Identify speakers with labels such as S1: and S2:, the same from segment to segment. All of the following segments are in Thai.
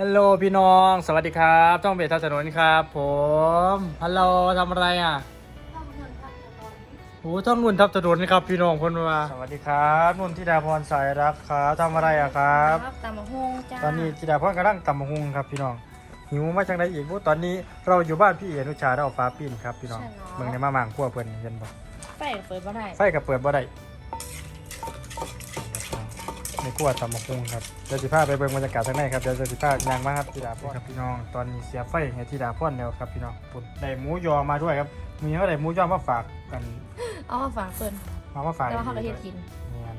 S1: ฮัลโหลพี่น้อง สวัสดีครับต้องเบสทัศนนครับผมฮัลโหลทำอะไรอะโอ้ต้องนุ่นทับถนนครับพี่น้องคนว่าสวัสดีครับนุ่นธิดาพรสายรักครับทำอะไรอะครับ
S2: ตำมะฮงจ้า
S1: ตอนนี้ธิดาพรกำลังตำมะฮุงครับพี่น้องหิวมาจังไดอีกว่าตอนนี้เราอยู่บ้านพี่เอนุชาเราฟ้าปีนครับพี่น้องเมืองในมาหมางพัวเพิ่นเห็นบ่
S2: ไฟเปิดบ่ได้
S1: ไฟกับเปิดบ่ได้ ในครัวตำมะฮุงครับเดี๋ยวสิพาไปเบิ่งบรรยากาศทางในครับเดี๋ยวจะสิพายางมาครับธิดาพรครับพี่น้องตอนนี้เสียไฟให้ธิดาพรแล้วครับพี่น้องปุ่นได้หมูยอมาด้วยครับมีเขาได้หมูยอมาฝากกัน
S2: เอามาฝากเพิ่น
S1: มามาฝาก
S2: แต่ว่าเขาก็เฮ็ดกิน
S1: เนี่ย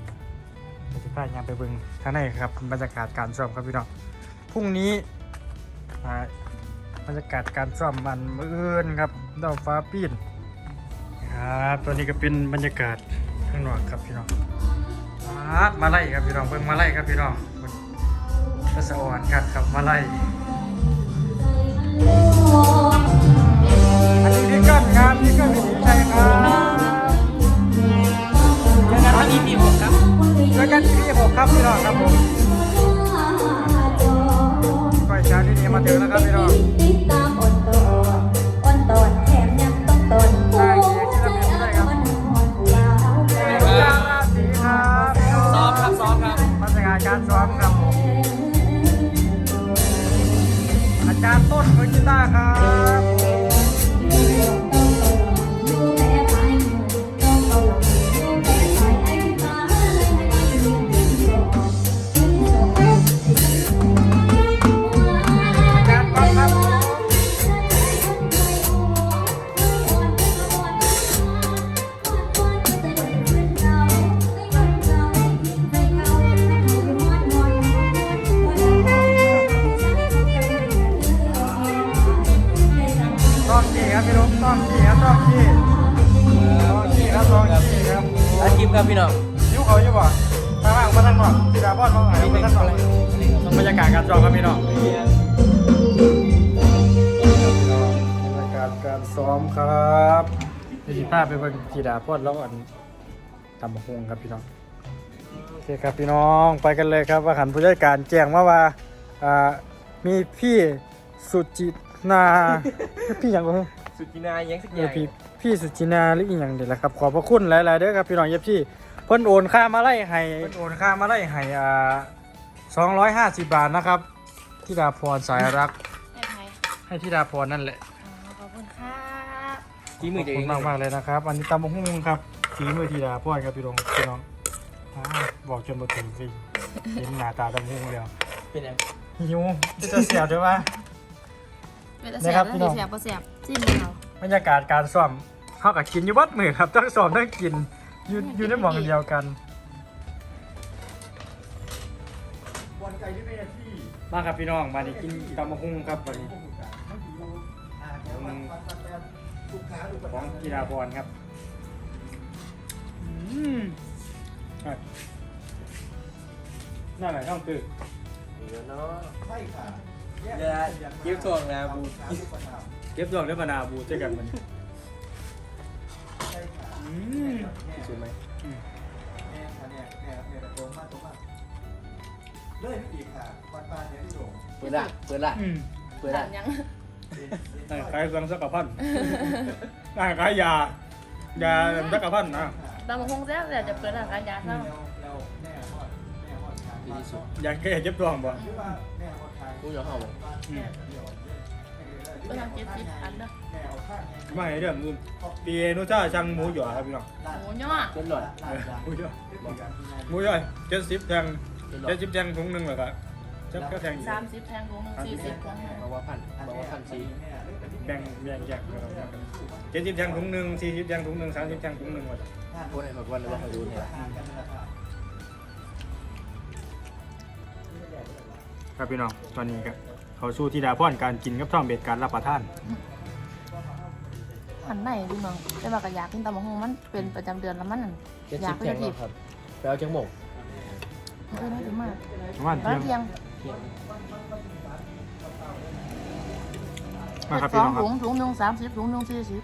S1: เดี๋ยวสิพายางไปเบิ่งทางในครับบรรยากาศการซ้อมครับพี่น้องพรุ่งนี้อ่าบรรยากาศการซ้อมมันมื้ออื่นครับดาวฟ้าปีนครับตอนนี้ก็เป็นบรรยากาศข้างนอกครับพี่น้องมา ดมาไล่ครับพี่น้องเบิ่งมาไล่ครับพี่น้องเบิ่งพระสวรรค์ครับครับมาไล่อันนี้พี่ก้อนครับพี่ก้อนวิถีชัยครับเจอกันวันที่หกครับเจอกันที่หกครับพี่น้องครับผม การ
S3: ต้นมือ
S1: กีตาครับ ต้อ
S3: ง
S1: ขี่ครับพี่ลุงต้องขี่ครับต้องขี่ต้องขี่ครับต้องขี่ครับ
S4: อาคลิปครับพี่น้อง
S1: ยิ้วเขาอยู่บ่ทางล่างมาทางนอกสีดาบอนมาหายมาทางนอกบรรยากาศการซ้อมครับพี่น้องบรรยากาศการซ้อมครับพี่สิพาไปเบิ่งสีดาพอนแล้วอันตำบักฮงครับพี่น้องโอเคครับพี่น้องไปกันเลยครับว่าขันผู้จัดการแจ้งมาว่าอ่ามีพี่สุจิตนาพี่ย่างก็
S4: สุกินายังสักอ
S1: เอย่องพี่พี่สุจินาหรืออีหยังเดี๋ยวละครับ ขอบพระคุณหลายๆเด้อครับพี่น้องเย็บที่เพิ่นโอนค่ามาไล่ให้เพิ่นโอนค่ามาไล่ให้อ่า250บาทนะครับที่ดาพรสายรัก
S2: ให้ไผ
S1: ให้ที่ดาพรนั่นแหละ
S2: อ๋อขอบคุณครับ
S4: จี
S1: ข
S4: มื
S1: อ
S4: อบจะ
S1: คุ
S4: เอ
S1: ณ
S4: ง
S1: มากมากๆเลยนะครับ อันนี้ตำบักหุ่งครับฝีมือที่ดาพรครับพี่น้องพี่น้องอ่าบอกจนบ่ถึงสิเห็นหน้าตาตำบักหุ่งแล้ว
S4: เป็นยัง
S1: หิวจะเสียบด้วยว่า
S2: เป็นตา
S1: นะ
S2: แส
S1: ครับบ
S2: แล้ว
S1: พี่น้
S2: สิ
S1: อง
S2: แสบบ่แสบ จิ้มเลยเอา
S1: บรรยากาศการซ้อมเขากับกินอยู่วัดมือครับทั้งซ้อมทั้งกินอยู่อยู่ในหมองเดียวกันมาครับพี่น้องมานี่กินตำมะฮุ่งครับวันนี้ของกีฬาบอลครับอืมอะน่าไหนช่องตื่น
S4: เดี๋ยวเนาะใช่ค่ะเดี๋ยวคลิปทวงนะบู
S1: เก็บดอกได้มานาวบูเจอกันมันอืม
S4: ใช่ไหม
S5: เลยอีกค่ะปัดปานเนี่ยพี่โด่ง
S4: เปิดละเปิดละ
S1: อืม
S4: เปิด
S2: ตั
S4: ละ
S2: ดยัง
S1: นั่นขายเครื่องสักกะพันนั่นขายยายาสักกะพันนะ
S2: ตำมะฮงแซ่บแต่จะเปิดร้านขายยาเศร้า
S5: แล้วแม่ฮอดแม่ฮอดทาง
S4: ดีที่สุด
S1: อยากแก้เจ็บท้องบ่
S5: ชื่อว่าแม่ฮอดทาง
S4: กูยอมเข้าบอ ก
S1: อืม
S2: เปิดทางเจ็ดสิบอันเด้อ
S5: แม่เอาข้างไม่
S1: เรื่องนู้นปีนู้นจ้าช่างหมูหยอครับพี่น้อง
S2: หมูย่อ
S4: เจ็ดหน่อย
S1: หมูหยอหมูหยอเจ็ดสิบแทง
S4: เจ็ด
S1: สิบแทงถุงหนึ่งเหรอครับเจ็ดก็แทง
S2: สามสิบแทงถุงหนึ่งสี่สิบถุงหนึ่ง
S4: บอกว่าพันบอกว่าพันสี่
S1: แบ่งแบ่งแยกเจ็ดสิบแทงถุงหนึ่งสี่สิบแทงถุงหนึ่งสามสิบแทงถุงหนึ่งหมด
S4: พูดให้เขาวันหรือว่าเขาดูเนี่ย
S1: ครับพี่น้องตอนนี้ครับ เขาสู้ที่ดาพ่อนการกินกับท่องเบ็ดการรับประทาน
S2: อันไหนพี่น้องแต่ว่าก็อยากกินตำมะฮงมันเป็นประจำเดือนแล้วมันนั่น
S4: เจ็ด
S2: อยา
S4: สิ
S2: ก
S4: บ
S2: ไป
S4: แข่ง
S2: หยิบ
S4: ครับไปเอาจังหมก
S2: เออน่าจะมาก
S1: ประมาณ
S2: ร้าน
S1: เที่
S2: เพี
S1: ย
S2: ย
S1: ง
S2: ง
S1: มาครับ
S2: ส
S1: พี่
S2: อ
S1: น้
S2: ง
S1: องครับ
S2: ถุงถุงหนึ่งสามสิบถุงหนึ่งสี่สิบ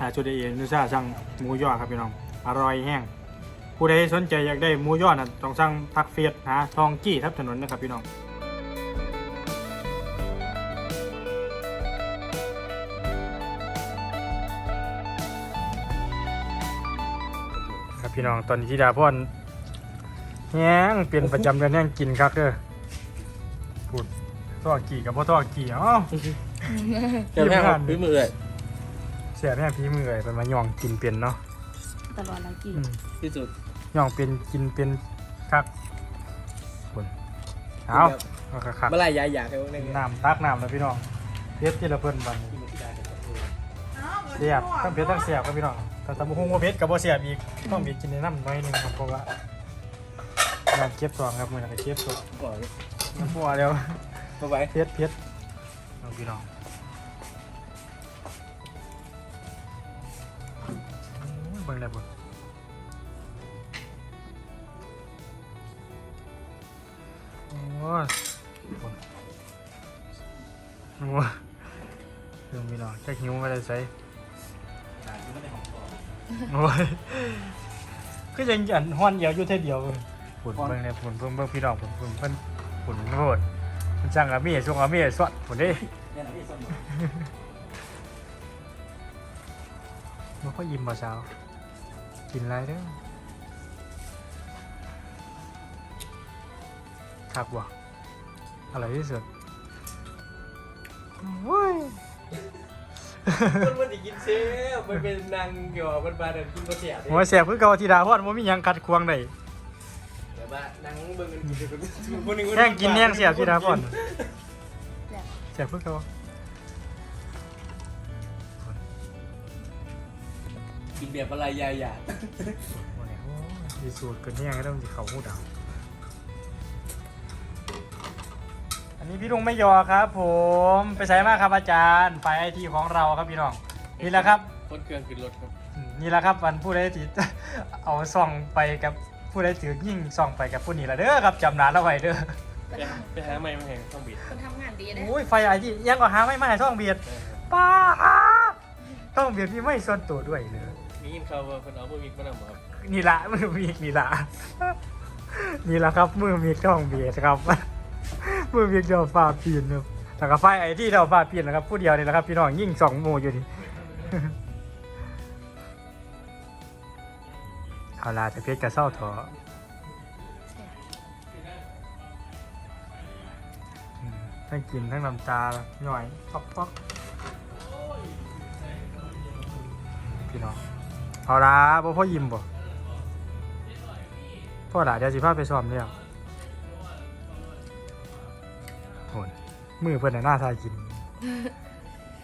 S1: หาชุดเอนุซ่าสั่งหมูยอครับพี่น้อง อร่อยแห้ง ผู้ใดสนใจอยากได้หมูยอน่ะต้องสั่งทักเฟซหาทองจี้ทับถนนนะครับพี่น้องครับพี่น้องตอนนี้ที่ดาพรแห้งเปลี่ยนประจำเดือนแห้งกินครับเด้อพูดทอดกี่กับพ่ทอดกี่เอ้า
S4: เจ้าแม่ครับพี่มือเลย
S1: เสียแม่พี่มือเอ่ยเป็นมาย่องกินเป็นเนาะ
S2: ตลอดหลายกี่
S1: อืม
S4: ที่สุด
S1: ย่องเป็นกินเป็นคักคนเอาเอาคัก
S4: เมื่อไรยายอยากให้พวกนี้
S1: ๆน้ำตักน้ำแล้วพี่น้องเพชรที่ละเพิ่นบัดน เสียบทั้งเพชรทั้งเสียบครับพี่น้องแต่ตำบักหุ่งว่าเพชรกับบ่เสียบอีกต้องมีกินในน้ำน้อยหนึงครับเพราะว่าการเก็บซองครับมือนั้นก็เก็บซอง
S4: บอก
S1: น้ำพัวเดียว
S4: มาไว้
S1: เพชรเพชรเอาพี่น้อง บิ่งได้บ่โอ้ยคนโอ้ยเรื่องพี่น้องจะหิวไม่ได้ใส่โอ้ยก็ยังอันฮ้อนเดียวอยู่เท่าเดียวเบิ่งฝุ่นเบิ่งเนี่ยฝุ่นเบิ่งเบิ่งพี่น้องฝุ่นฝุ่นเพิ่นฝุ่นโคตรมันจังอาเมียช่วงอาเมียสวดฝุ่นเด้
S5: เนี่ยนะพี่สม
S1: มันก็ยิ้มมาเช้า กินอะไรเด้อครับว่ะอร่อยที่สุดโอ้ย
S4: มันมันจะกินเชฟมันเป็นนางหยอมันมาเดินกินกระเสีย
S1: หัวแสบคือเกาทีดาพอดมันมีหยังกัดควงได้
S4: แต่ว่านางเบิ่งกันกินคนนึง
S1: แห้งกินแห้งเสียบทีดาพอดแสบคือเกา
S4: กินแบบอะไรยายอยาก
S1: โอ้โอ้ยมีสูตรเกินแห้งก็ต้องมีเขาหูดังอันนี้พี่ลุงไม่ยอครับ ผมไปใส่มากครับอาจารย์ไฟไอทีของเราครับพี่น้องนี่แหละครับ
S4: คนเครื่องขึ้นรถครับ
S1: นี่แหละครับวันผู้ใดที่เอาส่องไปกับผู้ใดถือยิ่งส่องไปกับผู้นี้ละเด้อครับจำนานเอาไว้เด้อ
S4: ไปหาไปหาไม่มาแห่งต้องบิด
S2: คนทำงานดีนะ
S1: โอ้ยไฟไรที่ยังก็หาไม่มาให้ท่องเบียดป้าต้องเบียดมีไม่ส่วนตัวด้วยเลย
S4: นี่ยินเขาว่าคนเอามือมีคนเอามครับ
S1: นี่ละมือมีกนี่ละนี่ละครับมือมีท่องเบียดครับ มือมีเดียวฟ้าปีนครับแล้วก็ไฟไอที่เราฟ้าปีนนะครับผู้เดียวนี่แหละครับพี่น้องยิ่งสองโมอยู่นี่เอาลาจะเพชรกระเซ้าถออืมทั้งกินทั้งน้ำตาหน่อยป๊อกป๊อก เอาละบ่พ่อยิ้มบ่พ่อหลาเดี๋ยวสิพาไปซ้อมเนี่ยโหนมือเพิ่นน่ะหน้าทายกิน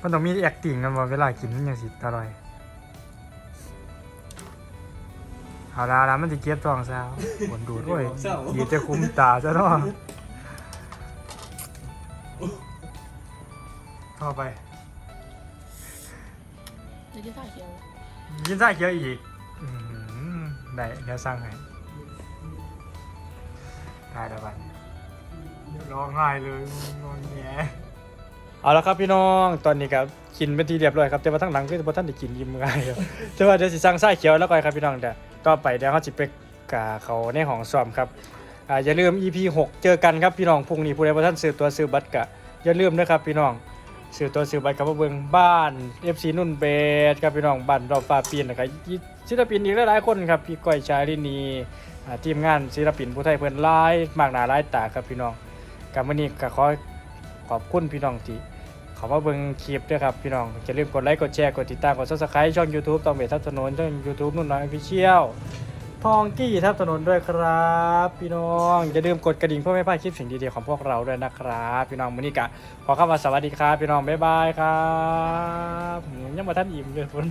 S1: มันต้องมีแอคติ้งกันบ่เวลากินมันยังสิอร่อยเอาละละมันสิเก็บตองซาวหวนดูดด้วยดีจะคุ้มตาซะเนาะเข้าไป
S2: เดี๋ยวจะถ่ายเขียว
S1: ยินได้เยอะอีกอืมได้เดี๋ยวสร้างให้ได้แล้วบัดนี้ร้องไห้เลยงอนแงเอาละครับพี่น้องตอนนี้ครับกินเป็นทีเรียบร้อยครับแต่ว่าทั้งหลังคือพอท่านได้กินยิ้มง่ายครับแต่ว่าเดี๋ยวสิสั่งไส้เขียวแล้วก่อนครับพี่น้องเดี๋ยวต่อไปเดี๋ยวเขาจะไปกาเขาในห้องซ้อมครับอ่าอย่าลืม EP 6 เจอกันครับพี่น้องพรุ่งนี้ผู้ใดบ่ท่านซื้อตัวซื้อบัตรกะอย่าลืมนะครับพี่น้อง ซื้อตัวซื้อบัตรกับเบิ่งบ้าน FC นุ่นเบสครับพี่น้องบ้านรอบฟ้าปีนนะครับศิลปินอีกหลายๆคนครับพี่ก้อยชาลินีทีมงานศิลปินผู้ไทยเพิ่นหลายมากหนาหลายตาครับพี่น้องกับมื้อนี้ก็ขอขอบคุณพี่น้องที่ขามาเบิ่งคลิปด้วยครับพี่น้องอย่าลืมกดไลค์กดแชร์กดติดตามกด Subscribe ช่อง YouTube ต้องเบสทับถนนช่อง YouTube นุ่นน้อย Official ทองกี้ทับถนนด้วยครับ พี่น้องอย่าลืมกดกระดิ่งเพื่อไม่พลาดคลิปสิ่งดีๆของพวกเราด้วยนะครับ พี่น้องมื้อนี้กะขอคำว่าสวัสดีครับ พี่น้องบ๊ายบายครับยังมาท่านอิ่มเลยทุน